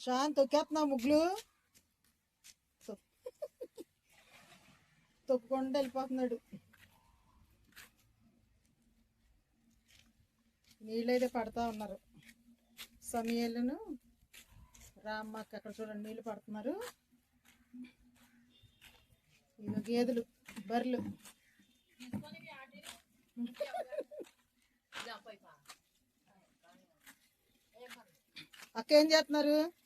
షాన్ తొక్కేస్తున్నావు ముగ్గులు తొక్- తొక్కుకుండా వెళ్ళిపోతున్నాడు నీళ్ళైతే పడతా ఉన్నారు. సమయాలను రామ్మక్క అక్కడ చూడండి నీళ్ళు పడుతున్నారు. ఇక గేదెలు బర్రెలు. అక్క ఏం చేస్తున్నారు?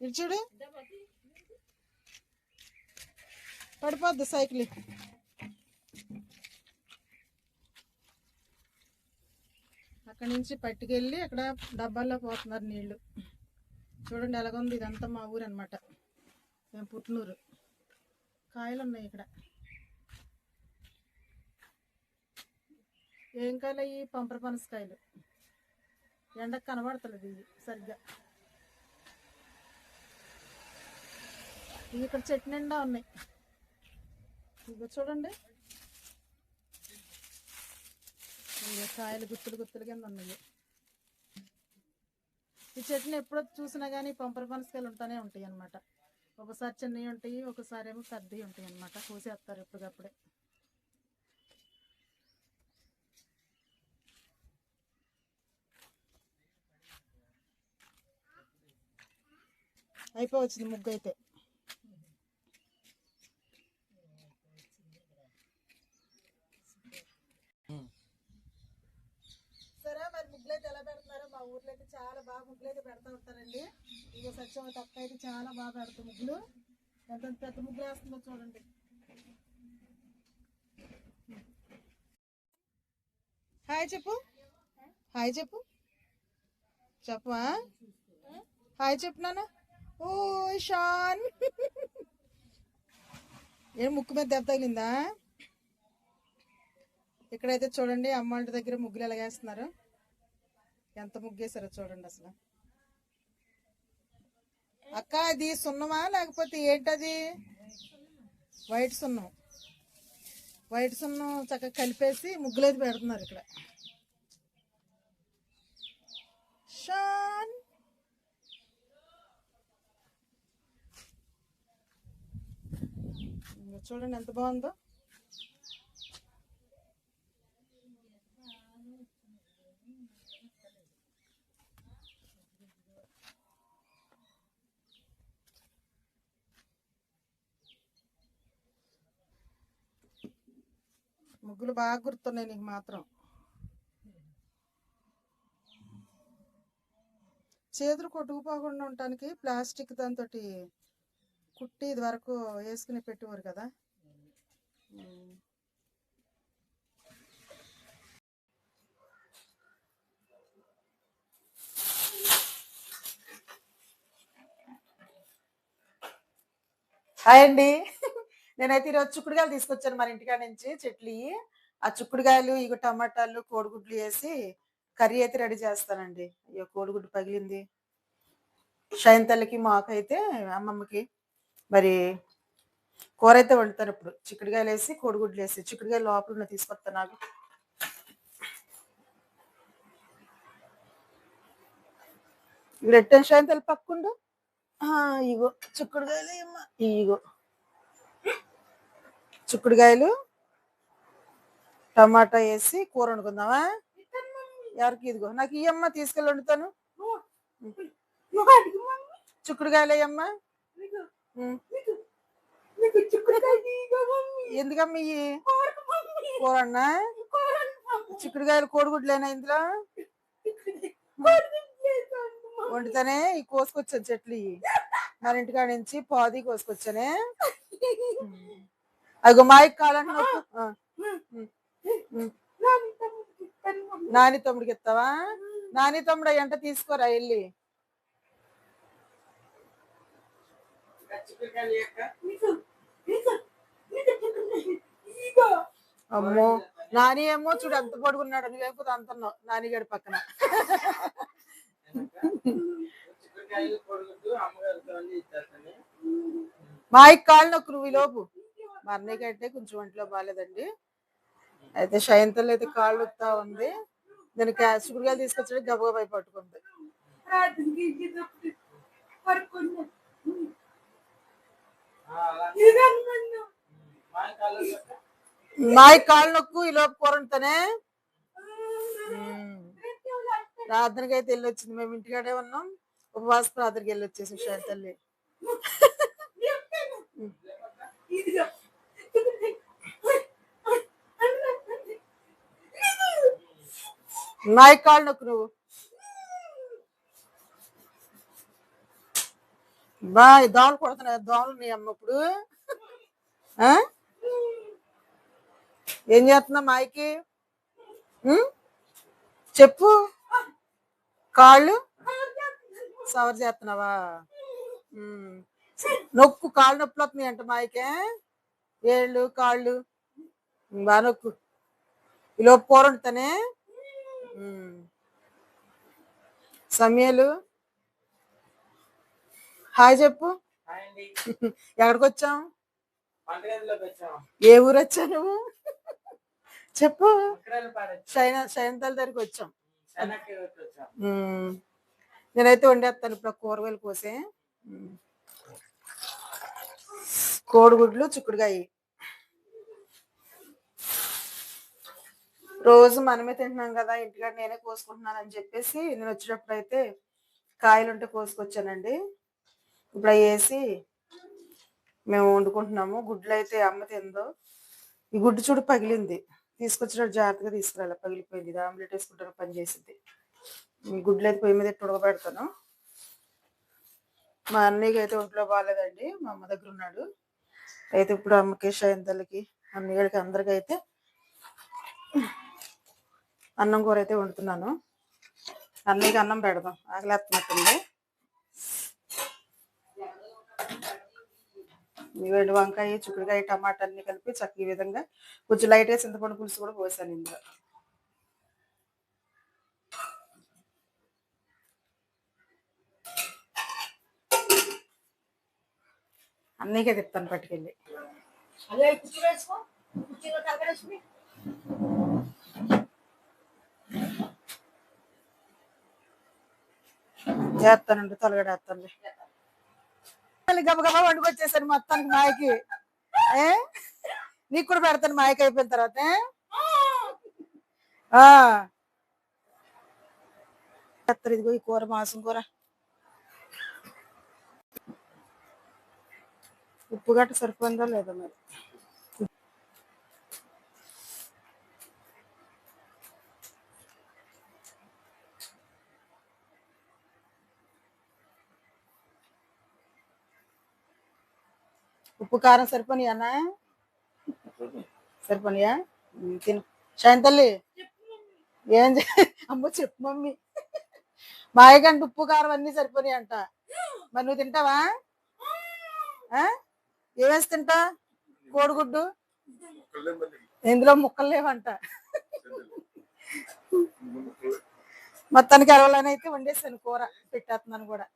ఇటు చూడు. పడిపోద్ది సైకిల్. అక్కడి నుంచి పట్టుకెళ్ళి అక్కడ డబ్బాల్లో పోతున్నారు నీళ్ళు. చూడండి ఎలాగుంది ఇదంతా మా ఊరు అనమాట మేము పుట్టినూరు కాయలు ఉన్నాయి ఇక్కడ. ఏం కాయలు అయ్యి? పంపర పనసకాయలు ఎండకు కనబడతలేదు ఇవి సరిగ్గా. ఇవి ఇక్కడ చెట్టు నిండా ఉన్నాయి. ఇగో చూడండి. కాయలు గుత్తులు గుత్తులు కింద ఉన్నాయి. ఈ చెట్టుని ఎప్పుడో చూసినా కానీ పంపర పనసకాయలు ఉంటానే ఉంటాయి అనమాట ఒకసారి చిన్నవి ఉంటాయి ఒకసారి ఏమో పెద్దవి ఉంటాయి అన్నమాట. కోసేస్తారు ఎప్పటికప్పుడే. అయిపోవచ్చింది ముగ్గు అయితే సరే మరి ముగ్గులు అయితే ఎలా పెడుతున్నారో మా ఊర్లో అయితే చాలా బాగా ముగ్గులు అయితే పెడతా ఉంటారండి ఇక సత్యవతి అక్క అయితే చాలా బాగా పెడతాం ముగ్గులు ఎంత పెద్ద ముగ్గులు వేస్తుందో చూడండి. హాయ్ చెప్పు. హాయ్ చెప్పు. చెప్పవా? హాయ్ చెప్పు నాన్న. ఓ షాన్. ఏం ముక్కు మీద దెబ్బ తగిలిందా? ఇక్కడైతే చూడండి అమ్మ దగ్గర ముగ్గులు ఎలాగేస్తున్నారు? ఎంత ముగ్గేసారో చూడండి అసలు. అక్క అది సున్నమా? లేకపోతే ఏంటది? వైట్ సున్నం. వైట్ సున్నం చక్కగా కలిపేసి ముగ్గులు అయితే పెడుతున్నారు ఇక్కడ. షాన్. చూడండి ఎంత బాగుందో. ముగ్గులు బాగా గుర్తున్నాయి నీకు మాత్రం. చేతులు కొట్టుకుపోకుండా ఉండటానికి ప్లాస్టిక్ దాంతో కుట్టి ఇది వరకు వేసుకుని పెట్టేవారు కదా. హాయ్ అండి. నేనైతే ఈరోజు చుక్కుడుకాయలు తీసుకొచ్చాను మన ఇంటికాడ నుంచి చెట్లు. ఇయ్యి. ఆ చుక్కుడుకాయలు ఇగో టమాటాలు కోడిగుడ్లు వేసి కర్రీ అయితే రెడీ చేస్తానండి. అయ్యో కోడిగుడ్డు పగిలింది. షైన్ మాకైతే అమ్మమ్మకి మరి కూర అయితే వండుతాను ఇప్పుడు. చిక్కుడుకాయలు వేసి కోడిగుడ్లు వేసి చిక్కుడుకాయలు లోపల ఉన్న తీసుకొస్తాను నాకు. ఇప్పుడు ఎట్టని షైన్ పక్కుండు? ఆ, ఇగో చిక్కుడుకాయలు ఏమ్మా ఇగో. చిక్కుడుకాయలు టమాటా వేసి కూర వండుకుందామా? ఎవరికి ఇదిగో? నాకు ఇయ్యమ్మా తీసుకెళ్ళి వండుతాను. చిక్కుడుకాయలు అయ్యమ్మా ఎందుకమ్మా ఇవి కూర అన్నా చిక్కుడుకాయలు కోడిగుడ్లేనా ఇందులో? వండుతానే? ఈ కోసుకొచ్చాను చెట్లు ఇవి ఇంటికాడ నుంచి పాది కోసుకొచ్చానే? అగో మాయకి కావాలంటే నొక్కు. నాని తమ్ముడికి ఇస్తావా? నాని తమ్ముడు ఎంట తీసుకోరా వెళ్ళి. అమ్మో. నాని ఏమో చూడు ఎంత పొడుగున్నాడు నువ్వేమో అంటున్నావు నానిగాడి పక్కన. మా ఈ కాళ్ళు నొక్కు నువ్వు ఈ లోపు. మా అన్నయ్య కొంచెం ఒంట్లో బాగాలేదండి. అయితే శయంతలు అయితే కాళ్ళు నొక్కుతా ఉంది. దాని చిక్కుడుకాయలు తీసుకొచ్చాడు గబగబా పట్టుకుంది. మాయ కాళ్ళు నొక్కు ఈ లోపు కూరంతనే ప్రార్థనకి అయితే వెళ్ళి వచ్చింది మేము ఇంటికాడే ఉన్నాం. ఉపవాస ప్రార్థనకి వెళ్ళి వచ్చేసి శయంతల్లి కాళ్ళు నొక్కు నువ్వు. బా దోమలు కొడుతున్నాయి దోమలు నీ అమ్మ ఇప్పుడు. ఆ? ఏం చేస్తున్నా మాయకి? చెప్పు. కాళ్ళు? సవర్ చేస్తున్నావా? నొక్కు కాళ్ళు నొప్పులు వస్తున్నాయి అంట మాయకే ఏళ్ళు కాళ్ళు? బాగా నొక్కు. ఈ లోపు కూర వండుతానే? సమయాలు? హాయ్ చెప్పు. ఎక్కడికి వచ్చాం ఏ ఊరు వచ్చా నువ్వు? చెప్పు. శైన శైనతల దగ్గరికి వచ్చాం. నేనైతే వండేస్తాను ఇప్పుడు కూరగాయలు కోసే. కోడిగుడ్లు చిక్కుడుకాయ. రోజు మనమే తింటున్నాం కదా ఇంటికాడ నేనే కోసుకుంటున్నాను అని చెప్పేసి నేను వచ్చేటప్పుడు అయితే కాయలు ఉంటే కోసుకొచ్చానండి. ఇప్పుడు అవి వేసి మేము వండుకుంటున్నాము. గుడ్లు అయితే అమ్మ తిందో. ఈ గుడ్డు చూడు పగిలింది. తీసుకొచ్చినప్పుడు జాగ్రత్తగా తీసుకురాలి. పగిలిపోయింది. ఇది ఆమ్లెట్ వేసుకుంటారు పని చేసింది ఈ గుడ్లు అయితే పొయ్యి మీద ఎట్టి ఉడకబెడతాను. మా అన్నయ్యకి అయితే ఒంట్లో బాగాలేదండి మా అమ్మ దగ్గర ఉన్నాడు. అయితే ఇప్పుడు అమ్మకి శయంతలకి అన్నయ్యకి అందరికి అయితే అన్నం కూర అయితే వండుతున్నాను. అన్నయ్యకి అన్నం పెడదాం. ఆకలేస్తున్నట్టుంది వేడి వంకాయ చిక్కుడుకాయ టమాటా అన్ని కలిపి చక్క ఈ విధంగా కొంచెం లైట్గా చింతపండు పులుసు కూడా పోసాను ఇందులో. అన్నీకే తిప్తాను పట్టుకెళ్ళి. చేస్తానండి తొలగడేస్తాను గబగబా వండుకొచ్చేసాను మొత్తానికి మాయకి. ఏ? నీకు కూడా పెడతాను మాయకి అయిపోయిన తర్వాత ఏ? ఇదిగో ఈ కూర మాంసం కూర. ఉప్పు గట్ట సరిపోయిందో లేదో మరి? ఉప్పు కారం సరిపోనియా అన్న? సరిపోనియా? తిను. తల్లి. ఏం చే- అమ్మో చెప్పు మమ్మీ. మాయకంటే ఉప్పు కారం అన్ని సరిపోనియా అంట. మరి నువ్వు తింటావా? ఆ? ఏమేసి తింటా కోడిగుడ్డు? ఇందులో ముక్కలు లేవంట. మొత్తానికి అరవలనైతే వండేసాను కూర. పెట్టేస్తున్నాను కూడా.